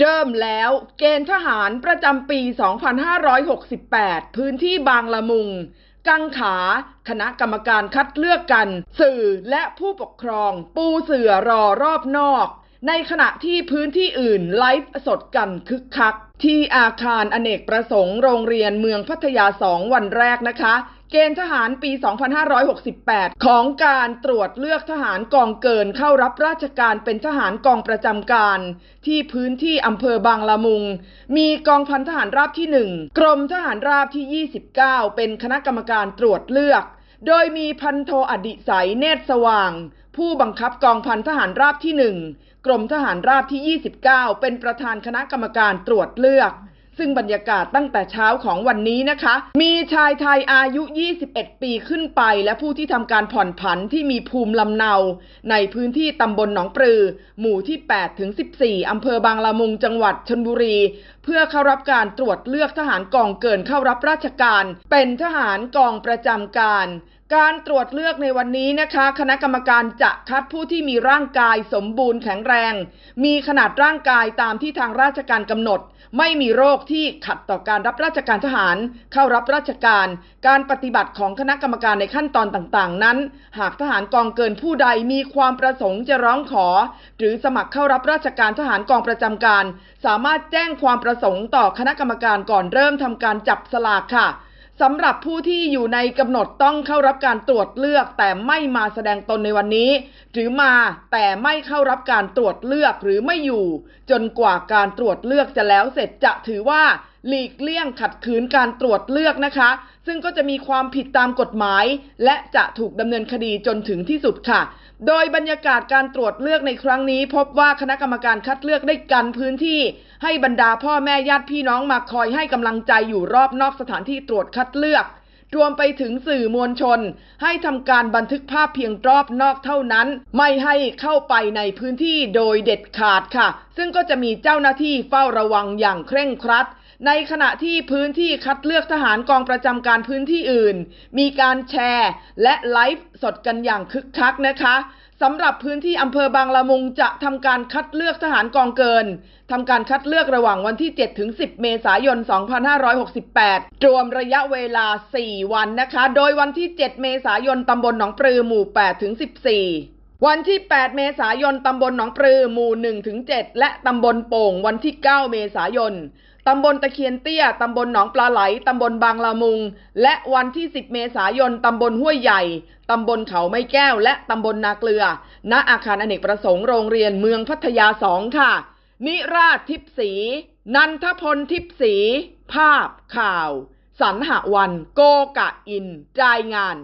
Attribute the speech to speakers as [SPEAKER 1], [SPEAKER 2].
[SPEAKER 1] เริ่มแล้วเกณฑ์ทหารประจำปี 2568 พื้นที่บางละมุง กังขา คณะกรรมการคัดเลือกกัน สื่อและผู้ปกครอง ปูเสือรอรอบนอก ในขณะที่พื้นที่อื่นไลฟ์สดกันคึกคัก ที่อาคารอเนกประสงค์โรงเรียนเมืองพัทยาสองวันแรกนะคะ เกณฑ์ทหารปี 2568 ของการตรวจเลือกทหารกองเกินเข้ารับราชการเป็นทหารกองประจำการ ที่พื้นที่อำเภอบางละมุง มีกองพันทหารราบที่ 1 กรมทหารราบที่ 29 เป็นคณะกรรมการตรวจเลือก โดยมีพันโทอดิศัยเนตรสว่าง ผู้บังคับกองพันทหารราบที่ 1 กรมทหารราบที่ 29 เป็นประธานคณะกรรมการตรวจเลือก ซึ่งบรรยากาศตั้งแต่เช้าของวันนี้นะคะ มีชายไทยอายุ 21 ปีขึ้นไป และผู้ที่ทำการผ่อนผันที่มีภูมิลำเนา ในพื้นที่ตำบลหนองปลือ หมู่ที่ 8 ถึง 14 อำเภอบางละมุงจังหวัดชนบุรี เพื่อเข้ารับการตรวจเลือกทหารกองเกินเข้ารับราชการ เป็นทหารกองประจำการ การตรวจเลือกในวันนี้นะคะ คณะกรรมการจะคัดผู้ที่มีร่างกายสมบูรณ์แข็งแรง มีขนาดร่างกายตามที่ทางราชการกำหนด ไม่มีโรคที่ขัดต่อการรับราชการทหาร เข้ารับราชการ การปฏิบัติของคณะกรรมการในขั้นตอนต่างๆ นั้น หากทหารกองเกินผู้ใดมีความประสงค์จะร้องขอ หรือสมัครเข้ารับราชการทหารกองประจำการ สามารถแจ้งความประสงค์ต่อคณะกรรมการก่อนเริ่มทำการจับสลากค่ะ สำหรับผู้ที่อยู่ในกำหนดต้องเข้ารับการตรวจเลือก แต่ไม่มาแสดงตนในวันนี้ หรือมาแต่ไม่เข้ารับการตรวจเลือกหรือไม่อยู่ จนกว่าการตรวจเลือกจะแล้วเสร็จจะถือว่า หลีกเลี่ยงขัดขืนการตรวจเลือกนะคะ ซึ่งก็จะมีความผิดตามกฎหมาย และจะถูกดำเนินคดีจนถึงที่สุดค่ะ โดยบรรยากาศการตรวจเลือกในครั้งนี้ พบว่าคณะกรรมการคัดเลือกได้กันพื้นที่ ให้บรรดาพ่อแม่ญาติพี่น้องมาคอยให้กำลังใจอยู่รอบนอกสถานที่ตรวจคัดเลือกรวมไปถึงสื่อมวลชน ให้ทำการบันทึกภาพเพียงรอบนอกเท่านั้น ไม่ให้เข้าไปในพื้นที่โดยเด็ดขาดค่ะ ซึ่งก็จะมีเจ้าหน้าที่เฝ้าระวังอย่างเคร่งครัด ในขณะที่พื้นที่คัดเลือกทหารกองประจำการพื้นที่อื่น มีการแชร์และไลฟ์สดกันอย่างคึกคักนะคะสำหรับพื้นที่อำเภอบางละมุงจะทำการคัดเลือกทหารกองเกินทำการคัดเลือกระหว่างวันที่ 7 ถึง 10 เมษายน 2568 รวมระยะเวลา 4 วันนะคะ โดยวันที่ 7 เมษายนตำบลหนองปลือหมู่ 8 ถึง 14 วันที่ 8 เมษายน ตำบลหนองปลือ หมู่ 1-7 และตำบลโป่ง วันที่ 9 เมษายน ตำบลตะเคียนเตี้ย ตำบลหนองปลาไหล ตำบลบางละมุง และวันที่ 10 เมษายน ตำบลห้วยใหญ่ ตำบลเขาไม้แก้ว และตำบลนาเกลือ ณ อาคารอเนกประสงค์โรงเรียนเมืองพัทยาสองค่ะ นิราชทิพสี นันทพลทิพสี ภาพข่าวสันหวัน โกกะอิน รายงาน